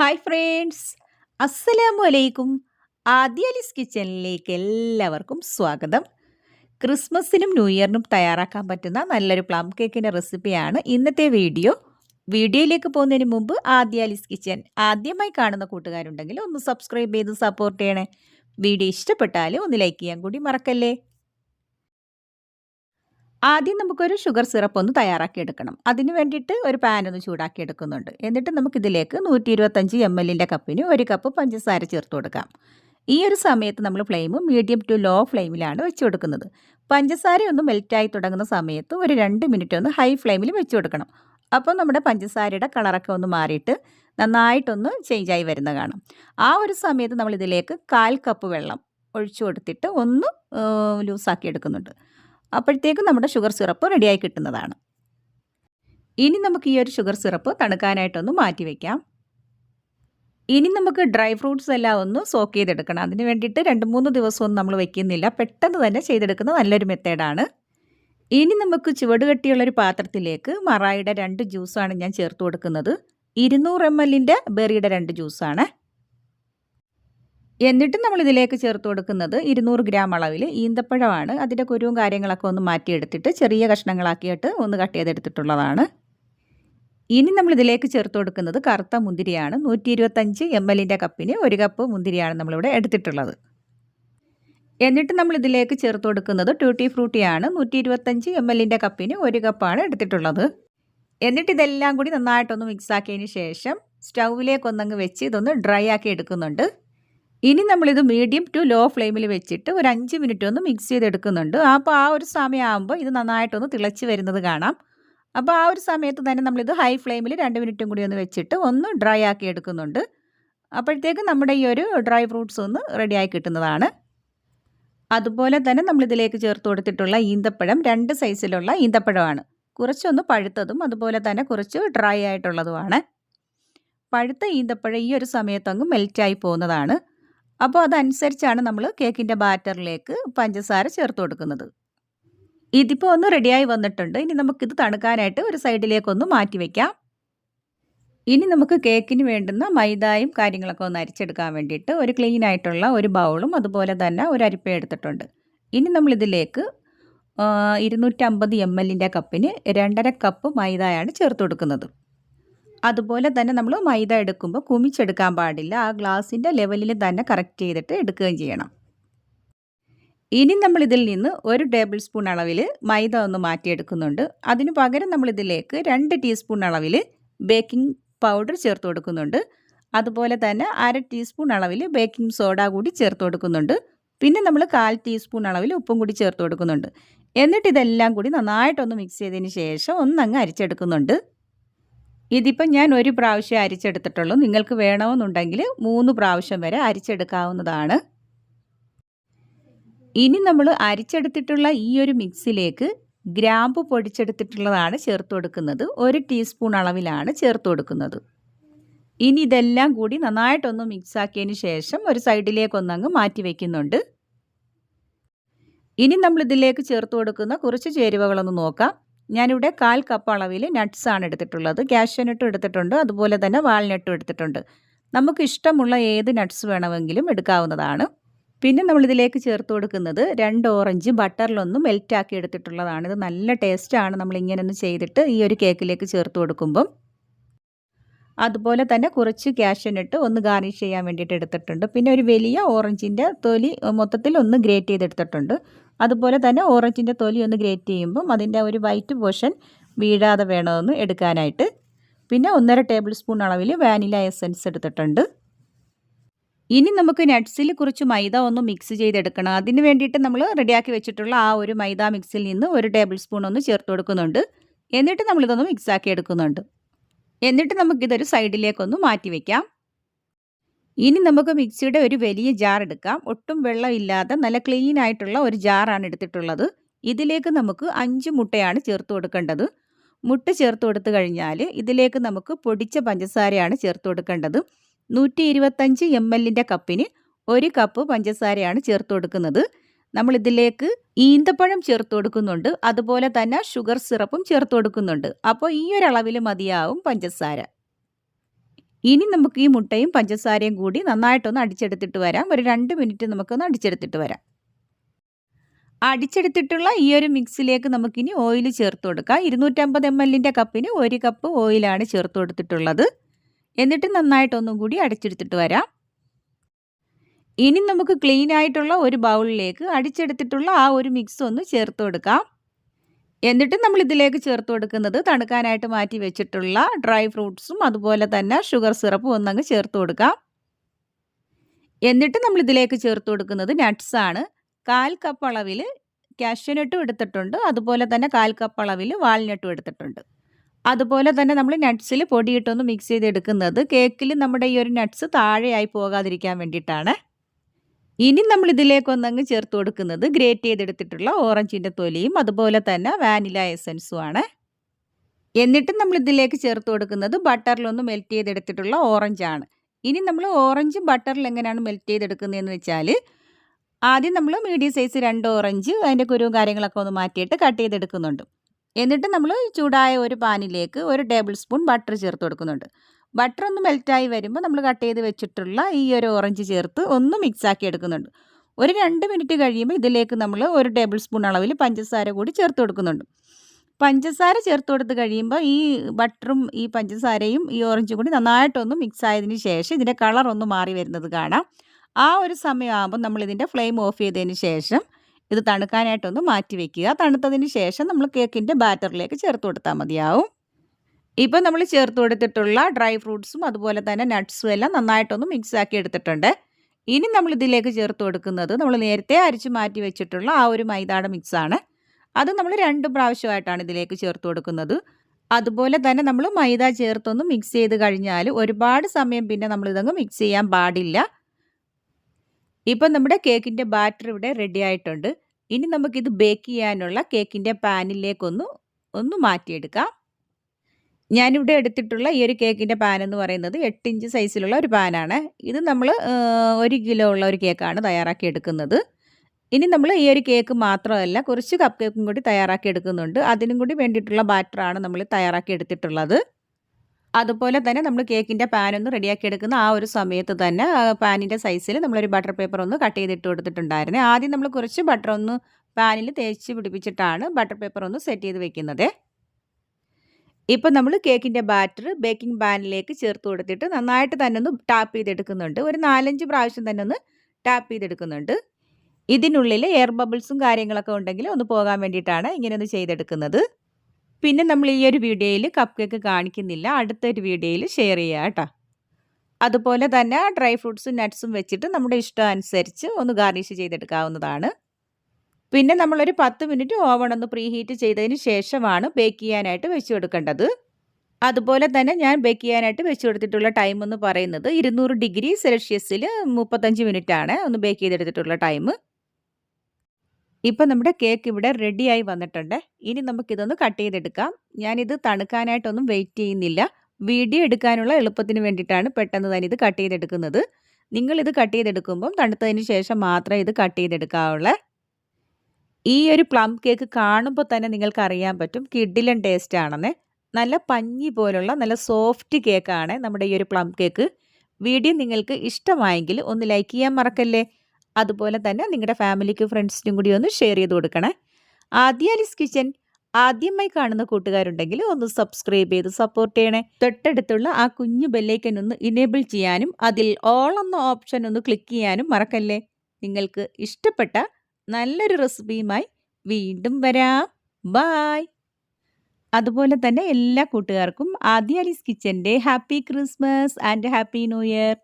Hi friends. അസ്സലാമു അലൈക്കും ആദ്യാലിസ് കിച്ചണിലേക്ക് എല്ലാവർക്കും സ്വാഗതം. ക്രിസ്മസിനും ന്യൂ ഇയറിനും തയ്യാറാക്കാൻ പറ്റുന്ന നല്ലൊരു പ്ലം കേക്കിന്റെ റെസിപ്പിയാണ് ഇന്നത്തെ വീഡിയോ. വീഡിയോയിലേക്ക് പോകുന്നതിന് മുമ്പ് ആദ്യാലിസ് കിച്ചൻ ആദ്യമായി കാണുന്ന കൂട്ടുകാരുണ്ടെങ്കിൽ ഒന്ന് സബ്സ്ക്രൈബ് ചെയ്ത് സപ്പോർട്ട് ചെയ്യണേ. വീഡിയോ ഇഷ്ടപ്പെട്ടാൽ ഒന്ന് ലൈക്ക് ചെയ്യാൻ കൂടി മറക്കല്ലേ? ആദ്യം നമുക്കൊരു ഷുഗർ സിറപ്പ് ഒന്ന് തയ്യാറാക്കി എടുക്കണം അതിന് വേണ്ടിയിട്ട് ഒരു പാൻ ഒന്ന് ചൂടാക്കി എടുക്കുന്നുണ്ട് എന്നിട്ട് നമുക്കിതിലേക്ക് നൂറ്റി ഇരുപത്തഞ്ച് എം എല്ലിന്റെ കപ്പിന് ഒരു കപ്പ് പഞ്ചസാര ചേർത്ത് കൊടുക്കാം. ഈ ഒരു സമയത്ത് നമ്മൾ ഫ്ലെയിം മീഡിയം ടു ലോ ഫ്ലെയിമിലാണ് വെച്ച് കൊടുക്കുന്നത്. പഞ്ചസാര ഒന്ന് മെൽറ്റായി തുടങ്ങുന്ന സമയത്ത് ഒരു രണ്ട് മിനിറ്റ് ഒന്ന് ഹൈ ഫ്ലെയിമിൽ വെച്ച് കൊടുക്കണം. അപ്പോൾ നമ്മുടെ പഞ്ചസാരയുടെ കളറൊക്കെ ഒന്ന് മാറിയിട്ട് നന്നായിട്ടൊന്ന് ചേഞ്ചായി വരുന്ന കാണാം. ആ ഒരു സമയത്ത് നമ്മൾ ഇതിലേക്ക് കാൽ കപ്പ് വെള്ളം ഒഴിച്ചു കൊടുത്തിട്ട് ഒന്ന് ലൂസാക്കി എടുക്കുന്നുണ്ട്. അപ്പോഴത്തേക്കും നമ്മുടെ ഷുഗർ സിറപ്പ് റെഡിയായി കിട്ടുന്നതാണ്. ഇനി നമുക്ക് ഈ ഒരു ഷുഗർ സിറപ്പ് തണുക്കാനായിട്ടൊന്ന് മാറ്റി വയ്ക്കാം ഇനി നമുക്ക് ഡ്രൈ ഫ്രൂട്ട്സ് എല്ലാം ഒന്ന് സോക്ക് ചെയ്തെടുക്കണം. അതിന് വേണ്ടിയിട്ട് രണ്ട് മൂന്ന് ദിവസമൊന്നും നമ്മൾ വയ്ക്കുന്നില്ല പെട്ടെന്ന് തന്നെ ചെയ്തെടുക്കുന്ന നല്ലൊരു മെത്തേഡാണ്. ഇനി നമുക്ക് ചുവട് കെട്ടിയുള്ളൊരു പാത്രത്തിലേക്ക് മറായിയുടെ രണ്ട് ജ്യൂസാണ് ഞാൻ ചേർത്ത് കൊടുക്കുന്നത്. ഇരുന്നൂറ് എം എല്ലിന്റെ ബെറിയുടെ രണ്ട് ജ്യൂസാണ് എന്നിട്ട് നമ്മൾ ഇതിലേക്ക് ചേർത്ത് കൊടുക്കുന്നത് ഇരുന്നൂറ് ഗ്രാം അളവിൽ ഈന്തപ്പഴമാണ്. അതിന്റെ കുരുവും കാര്യങ്ങളൊക്കെ ഒന്ന് മാറ്റിയെടുത്തിട്ട് ചെറിയ കഷ്ണങ്ങളാക്കിയിട്ട് ഒന്ന് കട്ട് ചെയ്തെടുത്തിട്ടുള്ളതാണ്. ഇനി നമ്മൾ ഇതിലേക്ക് ചേർത്ത് കൊടുക്കുന്നത് കറുത്ത മുന്തിരിയാണ്. നൂറ്റി ഇരുപത്തഞ്ച് എം എല്ലിന്റെ കപ്പിന് ഒരു കപ്പ് മുന്തിരിയാണ് നമ്മളിവിടെ എടുത്തിട്ടുള്ളത്. എന്നിട്ട് നമ്മൾ ഇതിലേക്ക് ചേർത്ത് കൊടുക്കുന്നത് ട്യൂട്ടി ഫ്രൂട്ടിയാണ് നൂറ്റി ഇരുപത്തഞ്ച് എം എല്ലിന്റെ കപ്പിന് ഒരു കപ്പാണ് എടുത്തിട്ടുള്ളത്. എന്നിട്ട് ഇതെല്ലാം കൂടി നന്നായിട്ടൊന്ന് മിക്സ് ആക്കിയതിന് ശേഷം സ്റ്റൗവിലേക്കൊന്നങ്ങ് വെച്ച് ഇതൊന്ന് ഡ്രൈ ആക്കി എടുക്കുന്നുണ്ട്. ഇനി നമ്മളിത് മീഡിയം ടു ലോ ഫ്ലെയിമിൽ വെച്ചിട്ട് ഒരു അഞ്ച് മിനിറ്റ് ഒന്ന് മിക്സ് ചെയ്തെടുക്കുന്നുണ്ട്. അപ്പോൾ ആ ഒരു സമയമാകുമ്പോൾ ഇത് നന്നായിട്ടൊന്ന് തിളച്ച് വരുന്നത് കാണാം. അപ്പോൾ ആ ഒരു സമയത്ത് തന്നെ നമ്മളിത് ഹൈ ഫ്ലെയിമിൽ രണ്ട് മിനിറ്റും കൂടി ഒന്ന് വെച്ചിട്ട് ഒന്ന് ഡ്രൈ ആക്കി എടുക്കുന്നുണ്ട്. അപ്പോഴത്തേക്ക് നമ്മുടെ ഈ ഒരു ഡ്രൈ ഫ്രൂട്ട്സ് ഒന്ന് റെഡിയായി കിട്ടുന്നതാണ്. അതുപോലെ തന്നെ നമ്മളിതിലേക്ക് ചേർത്ത് കൊടുത്തിട്ടുള്ള ഈന്തപ്പഴം രണ്ട് സൈസിലുള്ള ഈന്തപ്പഴമാണ്. കുറച്ചൊന്ന് പഴുത്തതും അതുപോലെ തന്നെ കുറച്ച് ഡ്രൈ ആയിട്ടുള്ളതുമാണ്. പഴുത്ത ഈന്തപ്പഴം ഈ ഒരു സമയത്തങ്ങ് മെൽറ്റായി പോകുന്നതാണ്. അപ്പോൾ അതനുസരിച്ചാണ് നമ്മൾ കേക്കിന്റെ ബാറ്ററിലേക്ക് പഞ്ചസാര ചേർത്ത് കൊടുക്കുന്നത്. ഇതിപ്പോൾ ഒന്ന് റെഡിയായി വന്നിട്ടുണ്ട്. ഇനി നമുക്കിത് തണുക്കാനായിട്ട് ഒരു സൈഡിലേക്കൊന്ന് മാറ്റി വയ്ക്കാം ഇനി നമുക്ക് കേക്കിന് വേണ്ടുന്ന മൈദായും കാര്യങ്ങളൊക്കെ ഒന്ന് അരിച്ചെടുക്കാൻ വേണ്ടിയിട്ട് ഒരു ക്ലീൻ ആയിട്ടുള്ള ഒരു ബൗളും അതുപോലെ തന്നെ ഒരു അരിപ്പയും എടുത്തിട്ടുണ്ട്. ഇനി നമ്മളിതിലേക്ക് ഇരുന്നൂറ്റമ്പത് എം എല്ലിന്റെ കപ്പിന് രണ്ടര കപ്പ് മൈദയാണ് ചേർത്ത് കൊടുക്കുന്നത്. അതുപോലെ തന്നെ നമ്മൾ മൈദ എടുക്കുമ്പോൾ കുമിച്ചെടുക്കാൻ പാടില്ല. ആ ഗ്ലാസിന്റെ ലെവലിൽ തന്നെ കറക്റ്റ് ചെയ്തിട്ട് എടുക്കുകയും ചെയ്യണം. ഇനി നമ്മൾ ഇതിൽ നിന്ന് ഒരു ടേബിൾ സ്പൂൺ അളവിൽ മൈദ ഒന്ന് മാറ്റിയെടുക്കുന്നുണ്ട്. അതിന് പകരം നമ്മളിതിലേക്ക് രണ്ട് ടീസ്പൂൺ അളവിൽ ബേക്കിംഗ് പൗഡർ ചേർത്ത് കൊടുക്കുന്നുണ്ട്. അതുപോലെ തന്നെ അര ടീസ്പൂൺ അളവിൽ ബേക്കിംഗ് സോഡ കൂടി ചേർത്ത് കൊടുക്കുന്നുണ്ട്. പിന്നെ നമ്മൾ കാൽ ടീസ്പൂൺ അളവിൽ ഉപ്പും കൂടി ചേർത്ത് കൊടുക്കുന്നുണ്ട്. എന്നിട്ട് ഇതെല്ലാം കൂടി നന്നായിട്ടൊന്ന് മിക്സ് ചെയ്തതിന് ശേഷം ഒന്നങ്ങ് അരിച്ചെടുക്കുന്നുണ്ട്. ഇതിപ്പം ഞാൻ ഒരു പ്രാവശ്യം അരിച്ചെടുത്തിട്ടുള്ളൂ. നിങ്ങൾക്ക് വേണമെന്നുണ്ടെങ്കിൽ മൂന്ന് പ്രാവശ്യം വരെ അരിച്ചെടുക്കാവുന്നതാണ്. ഇനി നമ്മൾ അരിച്ചെടുത്തിട്ടുള്ള ഈ ഒരു മിക്സിലേക്ക് ഗ്രാമ്പ് പൊടിച്ചെടുത്തിട്ടുള്ളതാണ് ചേർത്ത് കൊടുക്കുന്നത്. ഒരു ടീസ്പൂൺ അളവിലാണ് ചേർത്ത് കൊടുക്കുന്നത്. ഇനി ഇതെല്ലാം കൂടി നന്നായിട്ടൊന്ന് മിക്സാക്കിയതിന് ശേഷം ഒരു സൈഡിലേക്കൊന്നങ്ങ് മാറ്റി വയ്ക്കുന്നുണ്ട് ഇനി നമ്മൾ ഇതിലേക്ക് ചേർത്ത് കൊടുക്കുന്ന കുറച്ച് ചേരുവകളൊന്ന് നോക്കാം. ഞാനിവിടെ കാൽ കപ്പ് അളവിൽ നട്ട്സാണ് എടുത്തിട്ടുള്ളത്. കാഷ്യനട്ടും എടുത്തിട്ടുണ്ട്. അതുപോലെ തന്നെ വാൾനട്ടും എടുത്തിട്ടുണ്ട്. നമുക്ക് ഇഷ്ടമുള്ള ഏത് നട്ട്സ് വേണമെങ്കിലും എടുക്കാവുന്നതാണ്. പിന്നെ നമ്മളിതിലേക്ക് ചേർത്ത് കൊടുക്കുന്നത് രണ്ട് ഓറഞ്ച് ബട്ടറിലൊന്ന് മെൽറ്റാക്കി എടുത്തിട്ടുള്ളതാണ്. ഇത് നല്ല ടേസ്റ്റാണ് നമ്മളിങ്ങനെ ഒന്ന് ചെയ്തിട്ട് ഈ ഒരു കേക്കിലേക്ക് ചേർത്ത് കൊടുക്കുമ്പം. അതുപോലെ തന്നെ കുറച്ച് ക്യാഷനിട്ട് ഒന്ന് ഗാർണിഷ് ചെയ്യാൻ വേണ്ടിയിട്ട് എടുത്തിട്ടുണ്ട്. പിന്നെ ഒരു വലിയ ഓറഞ്ചിന്റെ തൊലി മൊത്തത്തിൽ ഒന്ന് ഗ്രേറ്റ് ചെയ്തെടുത്തിട്ടുണ്ട്. അതുപോലെ തന്നെ ഓറഞ്ചിന്റെ തൊലി ഒന്ന് ഗ്രേറ്റ് ചെയ്യുമ്പം അതിന്റെ ഒരു വൈറ്റ് പോർഷൻ വീഴാതെ വേണമെന്ന് എടുക്കാനായിട്ട്. പിന്നെ ഒന്നര ടേബിൾ സ്പൂൺ അളവിൽ വാനില എസൻസ് എടുത്തിട്ടുണ്ട്. ഇനി നമുക്ക് നട്ട്സിൽ കുറച്ച് മൈദ ഒന്ന് മിക്സ് ചെയ്തെടുക്കണം. അതിന് വേണ്ടിയിട്ട് നമ്മൾ റെഡിയാക്കി വെച്ചിട്ടുള്ള ആ ഒരു മൈദ മിക്സിൽ നിന്ന് ഒരു ടേബിൾ സ്പൂൺ ഒന്ന് ചേർത്ത് കൊടുക്കുന്നുണ്ട്. എന്നിട്ട് നമ്മളിതൊന്ന് മിക്സാക്കി എടുക്കുന്നുണ്ട്. എന്നിട്ട് നമുക്കിതൊരു സൈഡിലേക്കൊന്ന് മാറ്റി വയ്ക്കാം ഇനി നമുക്ക് മിക്സിയുടെ ഒരു വലിയ ജാർ എടുക്കാം. ഒട്ടും വെള്ളമില്ലാതെ നല്ല ക്ലീൻ ആയിട്ടുള്ള ഒരു ജാറാണ് എടുത്തിട്ടുള്ളത്. ഇതിലേക്ക് നമുക്ക് അഞ്ച് മുട്ടയാണ് ചേർത്ത് കൊടുക്കേണ്ടത്. മുട്ട ചേർത്ത് കൊടുത്തു കഴിഞ്ഞാൽ ഇതിലേക്ക് നമുക്ക് പൊടിച്ച പഞ്ചസാരയാണ് ചേർത്ത് കൊടുക്കേണ്ടത്. നൂറ്റി ഇരുപത്തഞ്ച് എം എല്ലിന്റെ കപ്പിന് ഒരു കപ്പ് പഞ്ചസാരയാണ് ചേർത്ത് കൊടുക്കുന്നത്. നമ്മൾ ഇതിലേക്ക് ഈന്തപ്പഴം ചേർത്ത് കൊടുക്കുന്നുണ്ട്. അതുപോലെ തന്നെ ഷുഗർ സിറപ്പും ചേർത്ത് കൊടുക്കുന്നുണ്ട്. അപ്പോൾ ഈ ഒരു അളവിൽ മതിയാവും പഞ്ചസാര. ഇനി നമുക്ക് ഈ മുട്ടയും പഞ്ചസാരയും കൂടി നന്നായിട്ടൊന്ന് അടിച്ചെടുത്തിട്ട് വരാം. ഒരു രണ്ട് മിനിറ്റ് നമുക്കൊന്ന് അടിച്ചെടുത്തിട്ട് വരാം. അടിച്ചെടുത്തിട്ടുള്ള ഈ ഒരു മിക്സിലേക്ക് നമുക്കിനി ഓയിൽ ചേർത്ത് കൊടുക്കാം. ഇരുന്നൂറ്റമ്പത് എം എല്ലിന്റെ കപ്പിന് ഒരു കപ്പ് ഓയിലാണ് ചേർത്ത് കൊടുത്തിട്ടുള്ളത്. എന്നിട്ട് നന്നായിട്ടൊന്നും കൂടി അടിച്ചെടുത്തിട്ട് വരാം. ഇനി നമുക്ക് ക്ലീൻ ആയിട്ടുള്ള ഒരു ബൗളിലേക്ക് അടിച്ചെടുത്തിട്ടുള്ള ആ ഒരു മിക്സ് ഒന്ന് ചേർത്ത് കൊടുക്കാം. എന്നിട്ട് നമ്മൾ ഇതിലേക്ക് ചേർത്ത് കൊടുക്കുന്നത് തണുക്കാനായിട്ട് മാറ്റി വെച്ചിട്ടുള്ള ഡ്രൈ ഫ്രൂട്ട്സും അതുപോലെ തന്നെ ഷുഗർ സിറപ്പും ഒന്നങ്ങ് ചേർത്ത് കൊടുക്കാം. എന്നിട്ട് നമ്മൾ ഇതിലേക്ക് ചേർത്ത് കൊടുക്കുന്നത് നട്ട്സാണ് കാൽ കപ്പ് അളവിൽ കാഷ്യനട്ടും എടുത്തിട്ടുണ്ട്. അതുപോലെ തന്നെ കാൽ കപ്പ് അളവിൽ വാൾനട്ടും എടുത്തിട്ടുണ്ട്. അതുപോലെ തന്നെ നമ്മൾ നട്ട്സിൽ പൊടിയിട്ടൊന്ന് മിക്സ് ചെയ്തെടുക്കുന്നത് കേക്കിൽ നമ്മുടെ ഈ ഒരു നട്ട്സ് താഴെയായി പോകാതിരിക്കാൻ വേണ്ടിയിട്ടാണ്. ഇനി നമ്മൾ ഇതിലേക്ക് ഒന്നങ്ങ് ചേർത്ത് കൊടുക്കുന്നത് ഗ്രേറ്റ് ചെയ്തെടുത്തിട്ടുള്ള ഓറഞ്ചിന്റെ തൊലിയും അതുപോലെ തന്നെ വാനില എസൻസും ആണ്. എന്നിട്ട് നമ്മൾ ഇതിലേക്ക് ചേർത്ത് കൊടുക്കുന്നത് ബട്ടറിലൊന്ന് മെൽറ്റ് ചെയ്തെടുത്തിട്ടുള്ള ഓറഞ്ചാണ് ഇനി നമ്മൾ ഓറഞ്ചും ബട്ടറിൽ എങ്ങനെയാണ് മെൽറ്റ് ചെയ്തെടുക്കുന്നതെന്ന് വെച്ചാൽ ആദ്യം നമ്മൾ മീഡിയം സൈസ് രണ്ട് ഓറഞ്ച് അതിന്റെ കുരുവും കാര്യങ്ങളൊക്കെ ഒന്ന് മാറ്റിയിട്ട് കട്ട് ചെയ്തെടുക്കുന്നുണ്ട്. എന്നിട്ട് നമ്മൾ ചൂടായ ഒരു പാനിലേക്ക് ഒരു ടേബിൾ സ്പൂൺ ബട്ടർ ചേർത്ത് കൊടുക്കുന്നുണ്ട്. ബട്ടർ ഒന്ന് മെൽറ്റായി വരുമ്പോൾ നമ്മൾ കട്ട് ചെയ്ത് വെച്ചിട്ടുള്ള ഈ ഒരു ഓറഞ്ച് ചേർത്ത് ഒന്ന് മിക്സാക്കി എടുക്കുന്നുണ്ട്. ഒരു രണ്ട് മിനിറ്റ് കഴിയുമ്പോൾ ഇതിലേക്ക് നമ്മൾ ഒരു ടേബിൾ സ്പൂൺ അളവിൽ പഞ്ചസാര കൂടി ചേർത്ത് കൊടുക്കുന്നുണ്ട്. പഞ്ചസാര ചേർത്ത് കൊടുത്ത് കഴിയുമ്പോൾ ഈ ബട്ടറും ഈ പഞ്ചസാരയും ഈ ഓറഞ്ചും കൂടി നന്നായിട്ടൊന്ന് മിക്സ് ആയതിന് ശേഷം ഇതിന്റെ കളർ ഒന്ന് മാറി വരുന്നത് കാണാം. ആ ഒരു സമയമാകുമ്പോൾ നമ്മൾ ഇതിന്റെ ഫ്ലെയിം ഓഫ് ചെയ്തതിന് ശേഷം ഇത് തണുക്കാനായിട്ടൊന്ന് മാറ്റി വെക്കുക. തണുത്തതിന് ശേഷം നമ്മൾ കേക്കിന്റെ ബാറ്ററിലേക്ക് ചേർത്ത് കൊടുത്താൽ മതിയാവും. ഇപ്പം നമ്മൾ ചേർത്ത് കൊടുത്തിട്ടുള്ള ഡ്രൈ ഫ്രൂട്ട്സും അതുപോലെ തന്നെ നട്ട്സും എല്ലാം നന്നായിട്ടൊന്ന് മിക്സ് ആക്കി എടുത്തിട്ടുണ്ട്. ഇനി നമ്മൾ ഇതിലേക്ക് ചേർത്ത് കൊടുക്കുന്നത് നമ്മൾ നേരത്തെ അരിച്ച് മാറ്റി വെച്ചിട്ടുള്ള ആ ഒരു മൈദാട മിക്സാണ് അത് നമ്മൾ രണ്ട് പ്രാവശ്യമായിട്ടാണ് ഇതിലേക്ക് ചേർത്ത് കൊടുക്കുന്നത്. അതുപോലെ തന്നെ നമ്മൾ മൈദ ചേർത്തൊന്ന് മിക്സ് ചെയ്ത് കഴിഞ്ഞാൽ ഒരുപാട് സമയം പിന്നെ നമ്മൾ ഇതങ്ങ് മിക്സ് ചെയ്യാൻ പാടില്ല. ഇപ്പം നമ്മുടെ കേക്കിന്റെ ബാറ്റർ ഇവിടെ റെഡി ആയിട്ടുണ്ട്. ഇനി നമുക്കിത് ബേക്ക് ചെയ്യാനുള്ള കേക്കിന്റെ പാനിലേക്കൊന്ന് ഒന്ന് മാറ്റിയെടുക്കാം. ഞാനിവിടെ എടുത്തിട്ടുള്ള ഈ ഒരു കേക്കിന്റെ പാൻ എന്ന് പറയുന്നത് എട്ട് ഇഞ്ച് സൈസിലുള്ള ഒരു പാനാണ് ഇത് നമ്മൾ ഒരു കിലോ ഉള്ള ഒരു കേക്കാണ് തയ്യാറാക്കി എടുക്കുന്നത്. ഇനി നമ്മൾ ഈ ഒരു കേക്ക് മാത്രമല്ല കുറച്ച് കപ്പ് കേക്കും കൂടി തയ്യാറാക്കി എടുക്കുന്നുണ്ട്. അതിനും കൂടി വേണ്ടിയിട്ടുള്ള ബാറ്ററാണ് നമ്മൾ തയ്യാറാക്കി എടുത്തിട്ടുള്ളത്. അതുപോലെ തന്നെ നമ്മൾ കേക്കിന്റെ പാൻ ഒന്ന് റെഡിയാക്കി എടുക്കുന്ന ആ ഒരു സമയത്ത് തന്നെ പാനിന്റെ സൈസിൽ നമ്മളൊരു ബട്ടർ പേപ്പർ ഒന്ന് കട്ട് ചെയ്തിട്ട് കൊടുത്തിട്ടുണ്ടായിരുന്നു. ആദ്യം നമ്മൾ കുറച്ച് ബട്ടർ ഒന്ന് പാനിൽ തേച്ച് പിടിപ്പിച്ചിട്ടാണ് ബട്ടർ പേപ്പർ ഒന്ന് സെറ്റ് ചെയ്ത് വെക്കുന്നത്. ഇപ്പം നമ്മൾ കേക്കിന്റെ ബാറ്റർ ബേക്കിംഗ് പാനിലേക്ക് ചേർത്ത് കൊടുത്തിട്ട് നന്നായിട്ട് തന്നെ ഒന്ന് ടാപ്പ് ചെയ്തെടുക്കുന്നുണ്ട്. ഒരു നാലഞ്ച് പ്രാവശ്യം തന്നെ ഒന്ന് ടാപ്പ് ചെയ്തെടുക്കുന്നുണ്ട്. ഇതിനുള്ളിൽ എയർ ബബിൾസും കാര്യങ്ങളൊക്കെ ഉണ്ടെങ്കിൽ ഒന്ന് പോകാൻ വേണ്ടിയിട്ടാണ് ഇങ്ങനെ ഒന്ന് ചെയ്തെടുക്കുന്നത്. പിന്നെ നമ്മൾ ഈ ഒരു വീഡിയോയിൽ കപ്പ് കേക്ക് കാണിക്കുന്നില്ല. അടുത്തൊരു വീഡിയോയിൽ ഷെയർ ചെയ്യുക കേട്ടോ. അതുപോലെ തന്നെ ഡ്രൈ ഫ്രൂട്ട്സും നട്ട്സും വെച്ചിട്ട് നമ്മുടെ ഇഷ്ടം അനുസരിച്ച് ഒന്ന് ഗാർണിഷ് ചെയ്തെടുക്കാവുന്നതാണ്. പിന്നെ നമ്മളൊരു പത്ത് മിനിറ്റ് ഓവൺ ഒന്ന് പ്രീഹീറ്റ് ചെയ്തതിന് ശേഷമാണ് ബേക്ക് ചെയ്യാനായിട്ട് വെച്ച് കൊടുക്കേണ്ടത്. അതുപോലെ തന്നെ ഞാൻ ബേക്ക് ചെയ്യാനായിട്ട് വെച്ച് കൊടുത്തിട്ടുള്ള ടൈം എന്ന് പറയുന്നത് ഇരുന്നൂറ് ഡിഗ്രി സെൽഷ്യസിൽ മുപ്പത്തഞ്ച് മിനിറ്റ് ആണ് ഒന്ന് ബേക്ക് ചെയ്തെടുത്തിട്ടുള്ള ടൈം. ഇപ്പം നമ്മുടെ കേക്ക് ഇവിടെ റെഡിയായി വന്നിട്ടുണ്ട്. ഇനി നമുക്കിതൊന്ന് കട്ട് ചെയ്തെടുക്കാം. ഞാനിത് തണുക്കാനായിട്ടൊന്നും വെയിറ്റ് ചെയ്യുന്നില്ല. വീഡിയോ എടുക്കാനുള്ള എളുപ്പത്തിന് വേണ്ടിയിട്ടാണ് പെട്ടെന്ന് തന്നെ ഇത് കട്ട് ചെയ്തെടുക്കുന്നത്. നിങ്ങളിത് കട്ട് ചെയ്തെടുക്കുമ്പം തണുത്തതിന് ശേഷം മാത്രമേ ഇത് കട്ട് ചെയ്തെടുക്കാവുള്ളൂ. ഈ ഒരു പ്ലം കേക്ക് കാണുമ്പോൾ തന്നെ നിങ്ങൾക്ക് അറിയാൻ പറ്റും. കിഡിലൻ ടേസ്റ്റ് ആണെന്ന്. നല്ല പഞ്ഞി പോലുള്ള നല്ല സോഫ്റ്റ് കേക്കാണ് നമ്മുടെ ഈ ഒരു പ്ലം കേക്ക് വീഡിയോ നിങ്ങൾക്ക് ഇഷ്ടമായെങ്കിൽ ഒന്ന് ലൈക്ക് ചെയ്യാൻ മറക്കല്ലേ? അതുപോലെ തന്നെ നിങ്ങളുടെ ഫാമിലിക്കും ഫ്രണ്ട്സിനും കൂടി ഒന്ന് ഷെയർ ചെയ്ത് കൊടുക്കണേ. ആദ്യാലിസ് കിച്ചൻ ആദ്യമായി കാണുന്ന കൂട്ടുകാരുണ്ടെങ്കിൽ ഒന്ന് സബ്സ്ക്രൈബ് ചെയ്ത് സപ്പോർട്ട് ചെയ്യണേ. തൊട്ടടുത്തുള്ള ആ കുഞ്ഞു ബെല്ലൈക്കൻ ഒന്ന് ഇനേബിൾ ചെയ്യാനും അതിൽ ഓൾ എന്ന ഓപ്ഷൻ ഒന്ന് ക്ലിക്ക് ചെയ്യാനും മറക്കല്ലേ? നിങ്ങൾക്ക് ഇഷ്ടപ്പെട്ട നല്ലൊരു റെസിപ്പിയുമായി വീണ്ടും വരാം. ബായ് അതുപോലെ തന്നെ എല്ലാ കൂട്ടുകാർക്കും ആദ്യ Alees കിച്ചന്റെ happy Christmas and happy new year.